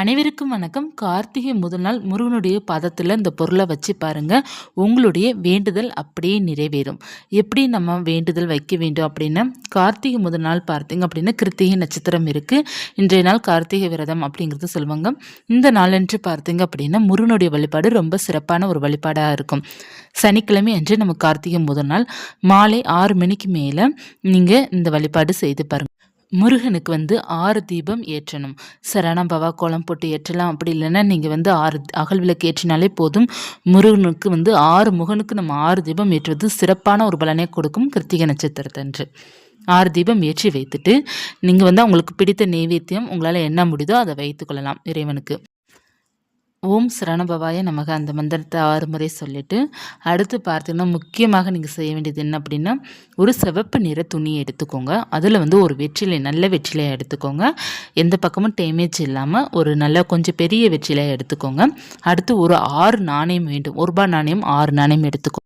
அனைவருக்கும் வணக்கம். கார்த்திகை முதல் நாள் முருகனுடைய பாதத்தில் இந்த பொருளை வச்சு பாருங்க. உங்களுடைய வேண்டுதல் அப்படியே நிறைவேறும். எப்படி நம்ம வேண்டுதல் வைக்க வேண்டும் அப்படின்னா கார்த்திகை முதல் நாள் பார்த்தீங்க அப்படின்னா கிருத்திகை நட்சத்திரம் இருக்குது இன்றைய நாள் கார்த்திகை விரதம் அப்படிங்கிறது சொல்லுவாங்க. இந்த நாளன்று பார்த்தீங்க அப்படின்னா முருகனுடைய வழிபாடு ரொம்ப சிறப்பான ஒரு வழிபாடாக இருக்கும். சனிக்கிழமை அன்று நம்ம கார்த்திகை முதல் நாள் மாலை ஆறு மணிக்கு மேலே நீங்கள் இந்த வழிபாடு செய்து பாருங்கள் முருகனுக்கு வந்து ஆறு தீபம் ஏற்றணும். சரணம் பவா கோலம் போட்டு ஏற்றலாம். அப்படி இல்லைன்னா நீங்கள் வந்து ஆறு அகல் விளக்கு ஏற்றினாலே போதும். முருகனுக்கு வந்து ஆறு முகனுக்கு நம்ம ஆறு தீபம் ஏற்றுவது சிறப்பான ஒரு பலனை கொடுக்கும். கிருத்திகை நட்சத்திரத்தன்று. ஆறு தீபம் ஏற்றி வைத்துட்டு நீங்கள் வந்து அவங்களுக்கு பிடித்த நெய்வேத்தியம் உங்களால் என்ன முடியுதோ அதை வைத்துக்கொள்ளலாம் இறைவனுக்கு. ஓம் சரணபவாய நமக்கு அந்த மந்திரத்தை ஆறு முறை சொல்லிவிட்டு அடுத்து பார்த்தீங்கன்னா முக்கியமாக நீங்கள் செய்ய வேண்டியது என்ன அப்படின்னா ஒரு சிவப்பு நிற துணியை எடுத்துக்கோங்க. அதில் வந்து ஒரு வெற்றிலை நல்ல வெற்றிலையை எடுத்துக்கோங்க. எந்த பக்கமும் டேமேஜ் இல்லாமல் ஒரு நல்ல கொஞ்சம் பெரிய வெற்றிலையை எடுத்துக்கோங்க. அடுத்து ஒரு ஆறு நாணயம் வேண்டும். ஒரு ரூபாய் நாணயம் ஆறு நாணயம் எடுத்துக்கோங்க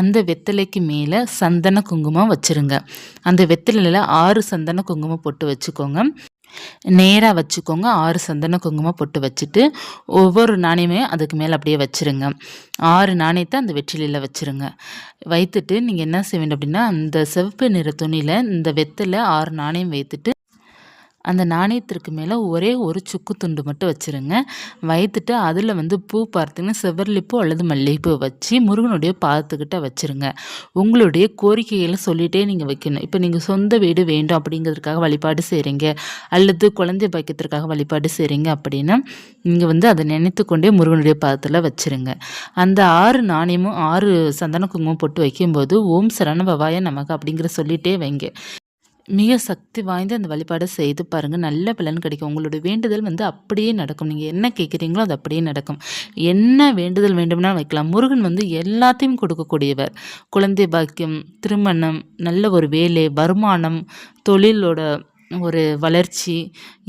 அந்த வெத்தலைக்கு மேலே சந்தன குங்குமம் வச்சுருங்க. அந்த வெத்தலையில் ஆறு சந்தன குங்குமம் போட்டு வச்சுக்கோங்க. நேராக வச்சுக்கோங்க. ஆறு சந்தன குங்குமம் போட்டு வச்சுட்டு ஒவ்வொரு நாணயமே அதுக்கு மேலே அப்படியே வச்சுருங்க. ஆறு நாணயத்தை அந்த வெற்றிலையில் வச்சுருங்க. வைத்துட்டு நீங்கள் என்ன செய்ய வேண்டும் அப்படின்னா அந்த சிவப்பு நிற துணியில் இந்த வெத்தலை ஆறு நாணயம் வைத்துட்டு அந்த நாணயத்திற்கு மேலே ஒரே ஒரு சுக்கு துண்டு மட்டும் வச்சுருங்க. வைத்துட்டு அதில் வந்து பூ பார்த்தீங்கன்னா செவ்வரளிப்பூ அல்லது மல்லிகைப்பூ வச்சு முருகனுடைய பாதத்துக்கிட்ட வச்சுருங்க. உங்களுடைய கோரிக்கைகளை சொல்லிகிட்டே நீங்கள் வைக்கணும். இப்போ நீங்கள் சொந்த வீடு வேண்டும் அப்படிங்கிறதுக்காக வழிபாடு செய்கிறீங்க அல்லது குழந்தை பாக்கியத்திற்காக வழிபாடு செய்கிறீங்க அப்படின்னா நீங்கள் வந்து அதை நினைத்து கொண்டே முருகனுடைய பாதத்தில் வச்சுருங்க. அந்த ஆறு நாணயமும் ஆறு சந்தன குங்குமம் போட்டு வைக்கும்போது ஓம் சரண பவாய நமக்கு அப்படிங்கிற சொல்லிகிட்டே வைங்க. மிக சக்தி வாய்ந்த அந்த வழிபாடை செய்து பாருங்கள் நல்ல பலன் கிடைக்கும். உங்களுடைய வேண்டுதல் வந்து அப்படியே நடக்கும். நீங்கள் என்ன கேட்குறீங்களோ அது அப்படியே நடக்கும். என்ன வேண்டுதல் வேண்டும்னா வைக்கலாம். முருகன் வந்து எல்லாத்தையும் கொடுக்கக்கூடியவர். குழந்தை பாக்கியம் திருமணம் நல்ல ஒரு வேலை வருமானம் தொழிலோட ஒரு வளர்ச்சி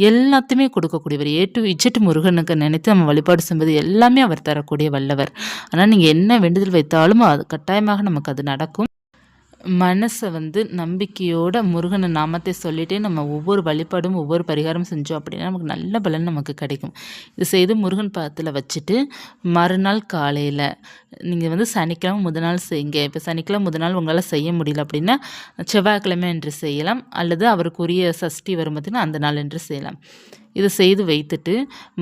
எல்லாத்தையுமே கொடுக்கக்கூடியவர். ஏ டு இஜெட் முருகனுக்கு நினைத்து நம்ம வழிபாடு செய்வது எல்லாமே அவர் தரக்கூடிய வல்லவர். ஆனால் நீங்கள் என்ன வேண்டுதல் வைத்தாலும் அது கட்டாயமாக நமக்கு அது நடக்கும். மனசை வந்து நம்பிக்கையோட முருகனை நாமத்தை சொல்லிகிட்டே நம்ம ஒவ்வொரு வழிபாடும் ஒவ்வொரு பரிகாரம் செஞ்சோம் அப்படின்னா நமக்கு நல்ல பலன் நமக்கு கிடைக்கும். இது செய்து முருகன் பாதத்தில் வச்சுட்டு மறுநாள் காலையில் நீங்கள் வந்து சனிக்கிழமை முதல் நாள் செய்யுங்க. இப்போ சனிக்கிழமை முதல் நாள் உங்களால் செய்ய முடியல அப்படின்னா செவ்வாய்க்கிழமை என்று செய்யலாம். அல்லது அவருக்குரிய சஷ்டி வரும் பார்த்திங்கன்னா அந்த நாள் என்று செய்யலாம். இதை செய்து வைத்துட்டு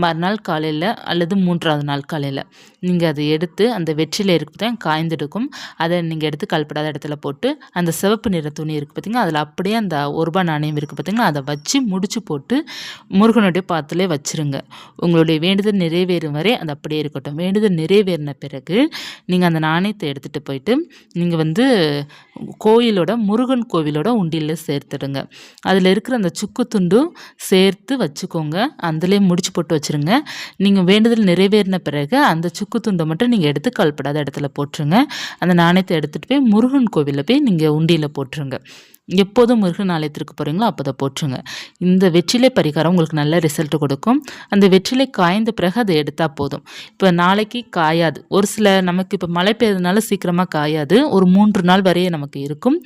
மறுநாள் காலையில் அல்லது மூன்றாவது நாள் காலையில் நீங்கள் அதை எடுத்து அந்த வெற்றிலை இருக்கு தான் காய்ந்தெடுக்கும் அதை நீங்கள் எடுத்து கல்படாத இடத்துல போட்டு அந்த சிவப்பு நிற துணி இருக்குது பார்த்திங்கன்னா அதில் அப்படியே அந்த ஒரு ரூபாய் நாணயம் இருக்குது பார்த்திங்கன்னா அதை வச்சு முடிச்சு போட்டு முருகனுடைய பாத்திலே வச்சுருங்க. உங்களுடைய வேண்டுதல் நிறைவேறும் வரை அது அப்படியே இருக்கட்டும். வேண்டுதல் நிறைவேறின பிறகு நீங்கள் அந்த நாணயத்தை எடுத்துகிட்டு போயிட்டு நீங்கள் வந்து கோயிலோட முருகன் கோவிலோட உண்டியில் சேர்த்துடுங்க. அதில் இருக்கிற அந்த சுக்கு துண்டும் சேர்த்து வச்சுக்கோங்க. வச்சுக்கோங்க. அதுலேயே முடிச்சு போட்டு வச்சுருங்க. நீங்கள் வேண்டுதல் நிறைவேறின பிறகு அந்த சுக்கு துண்டை மட்டும் நீங்கள் எடுத்து கல்படாத இடத்துல போட்டுருங்க. அந்த நாணயத்தை எடுத்துகிட்டு போய் முருகன் கோவிலில் போய் நீங்கள் உண்டியில் போட்டுருங்க. எப்போதும் முருகன் ஆலயத்திற்கு போகிறீங்களோ அப்போ அதை போட்டுருங்க இந்த வெற்றிலை பரிகாரம் உங்களுக்கு நல்ல ரிசல்ட் கொடுக்கும். அந்த வெற்றிலை காய்ந்த பிறகு அதை எடுத்தால் போதும். இப்போ நாளைக்கு காயாது. ஒரு சில நமக்கு இப்போ மழை பெய்யறதுனால சீக்கிரமாக காயாது. ஒரு மூன்று நாள் வரையே நமக்கு இருக்கும்.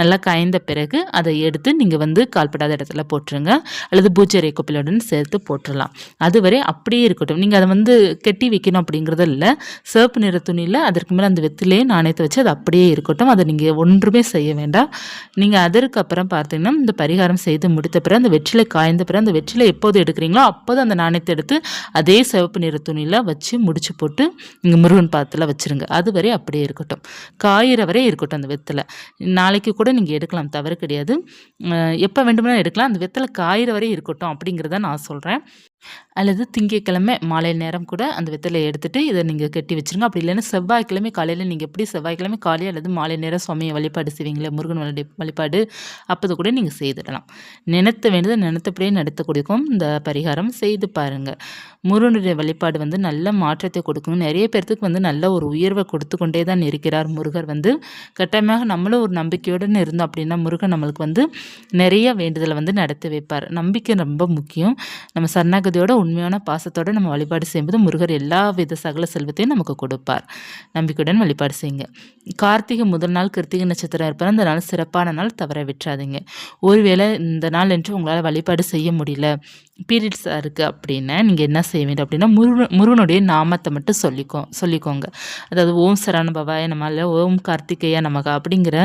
நல்லா காய்ந்த பிறகு அதை எடுத்து நீங்கள் வந்து கால்படாத இடத்துல போட்டுருங்க அல்லது பூச்சரை கொப்பிலுடன் சேர்த்து போட்டுடலாம் அதுவரை அப்படியே இருக்கட்டும். நீங்கள் அதை வந்து கெட்டி வைக்கணும் அப்படிங்கிறது இல்லை. சிவப்பு நிற துணியில் அதற்கு மேலே அந்த வெத்திலேயே நாணயத்தை வச்சு அது அப்படியே இருக்கட்டும். அதை நீங்கள் ஒன்றுமே செய்ய வேண்டாம். நீங்கள் அதற்கு அப்புறம் பார்த்தீங்கன்னா இந்த பரிகாரம் செய்து முடித்த பிறகு அந்த வெற்றிலை காய்ந்த பிறகு அந்த வெற்றிலை எப்போது எடுக்கிறீங்களோ அப்போது அந்த நாணயத்தை எடுத்து அதே சிவப்பு நிற துணியில் வச்சு முடிச்சு போட்டு இங்கே முருகன் பாத்தில் வச்சுருங்க. அது வரை அப்படியே இருக்கட்டும். காயிற வரை இருக்கட்டும் அந்த வெத்தலை. நாளைக்கு கூட நீங்கள் எடுக்கலாம் தவறு கிடையாது. எப்போ வேண்டுமானாலும் எடுக்கலாம். அந்த வெத்தலை காயிற வரை இருக்கட்டும் அப்படிங்கிறத நான் சொல்கிறேன் அல்லது திங்கக்கிழமை மாலை நேரம் கூட அந்த வெத்தலையை எடுத்துகிட்டு இதை நீங்கள் கட்டி வச்சுருங்க. அப்படி இல்லைன்னா செவ்வாய்க்கிழமை காலையில் நீங்கள் எப்படி செவ்வாய்க்கிழமை காலையில் அல்லது மாலை நேரம் சுவாமியை வழிபாடு செய்வீங்களே முருகன் வழிபாடு அப்போது கூட நீங்கள் செய்துடலாம். நினைத்த வேண்டியதை நினைத்தபடியே நடத்த கொடுக்கும். இந்த பரிகாரம் செய்து பாருங்கள் முருகனுடைய வழிபாடு வந்து நல்ல மாற்றத்தை கொடுக்கும். நிறைய பேர்த்துக்கு வந்து நல்ல ஒரு உயர்வை கொடுத்து கொண்டே தான் இருக்கிறார் முருகர் வந்து. கட்டாயமாக நம்மளும் ஒரு நம்பிக்கையுடன் இருந்தோம் அப்படின்னா முருகன் நம்மளுக்கு வந்து நிறைய வேண்டுதலை வந்து நடத்தி வைப்பார். நம்பிக்கை ரொம்ப முக்கியம். நம்ம சரணாகதி பக்தியோட உண்மையான பாசத்தோட நம்ம வழிபாடு செய்யும்போது முருகர் எல்லா வித சகல செல்வத்தையும் நமக்கு கொடுப்பார். நம்பிக்கையுடன் வழிபாடு செய்யுங்க. கார்த்திகை முதல் நாள் கிருத்திகை நட்சத்திரம் இருப்பார் அந்த நாள் சிறப்பான நாள். தவற விட்டுறாதீங்க. ஒருவேளை இந்த நாள் என்று உங்களால் வழிபாடு செய்ய முடியல. பீரியட்ஸாக இருக்குது அப்படின்னா நீங்கள் என்ன செய்ய வேண்டும் அப்படின்னா முருகன் முருகனுடைய நாமத்தை மட்டும் சொல்லிக்கோ சொல்லிக்கோங்க. அதாவது ஓம் சரணபவாய நம்ம இல்லை ஓம் கார்த்திகேயா நமக அப்படிங்கிற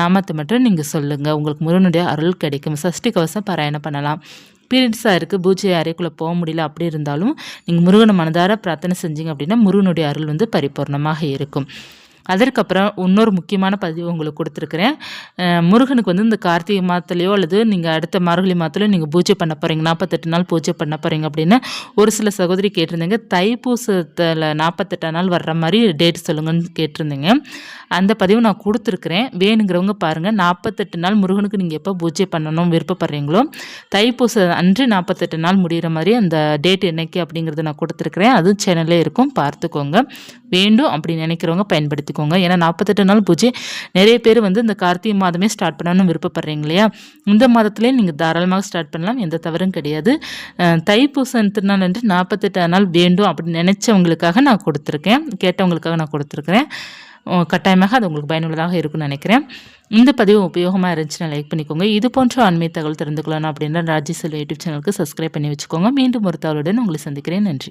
நாமத்தை மட்டும் நீங்கள் சொல்லுங்கள் உங்களுக்கு முருகனுடைய அருள் கிடைக்கும். சஷ்டி கவசம் பாராயணம் பண்ணலாம். பீரியட்ஸாக இருக்குது பூஜை அறைக்குள்ளே போக முடியல. அப்படி இருந்தாலும் நீங்கள் முருகனை மனதார பிரார்த்தனை செஞ்சீங்க அப்படின்னா முருகனுடைய அருள் வந்து பரிபூர்ணமாக இருக்கும். அதற்கப்புறம் இன்னொரு முக்கியமான பதிவு உங்களுக்கு கொடுத்துருக்குறேன். முருகனுக்கு வந்து இந்த கார்த்திகை மாதத்துலையோ அல்லது நீங்கள் அடுத்த மார்கழி மாதத்துலையோ நீங்கள் பூஜை பண்ண போகிறீங்க நாற்பத்தெட்டு நாள் பூஜை பண்ண போகிறீங்க அப்படின்னு ஒரு சில சகோதரி கேட்டிருந்தீங்க. தைப்பூசத்தில் நாற்பத்தெட்டாம் நாள் வர்ற மாதிரி டேட் சொல்லுங்கன்னு கேட்டிருந்தீங்க. அந்த பதிவு நான் கொடுத்துருக்குறேன். வேணுங்கிறவங்க பாருங்கள் நாற்பத்தெட்டு நாள் முருகனுக்கு நீங்கள் எப்போ பூஜை பண்ணணும் விருப்பப்படுறீங்களோ தைப்பூச அன்று நாற்பத்தெட்டு நாள் முடிகிற மாதிரி அந்த டேட் என்னைக்கு அப்படிங்கிறத நான் கொடுத்துருக்குறேன். அதுவும் சேனல்லே இருக்கும். பார்த்துக்கோங்க. வேண்டும் அப்படி நினைக்கிறவங்க பயன்படுத்திக்கோங்க. ஏன்னா நாற்பத்தெட்டு நாள் பூஜை. நிறைய பேர் வந்து இந்த கார்த்திகை மாதமே ஸ்டார்ட் பண்ணணும்னு விருப்பப்படுறீங்க இல்லையா? இந்த மாதத்துலேயே நீங்கள் தாராளமாக ஸ்டார்ட் பண்ணலாம். எந்த தவறும் கிடையாது. தைப்பூசம் திருநாள் என்று நாற்பத்தெட்டு நாள் வேண்டும் அப்படின்னு நினச்சவங்களுக்காக நான் கொடுத்துருக்கேன். கேட்டவங்களுக்காக நான் கொடுத்துருக்குறேன். கட்டாயமாக அது உங்களுக்கு பயனுள்ளதாக இருக்கும்னு நினைக்கிறேன். இந்த பதிவு உபயோகமாக இருந்துச்சுன்னா லைக் பண்ணிக்கோங்க. இது போன்ற ஆன்மீக தகவல் தெரிந்து கொள்ளணும் அப்படின்னா ராஜி செல்வ யூடியூப் சேனலுக்கு சப்ஸ்கிரைப் பண்ணி வச்சுக்கோங்க. மீண்டும் ஒரு தகவலுடன் உங்களை சந்திக்கிறேன். நன்றி.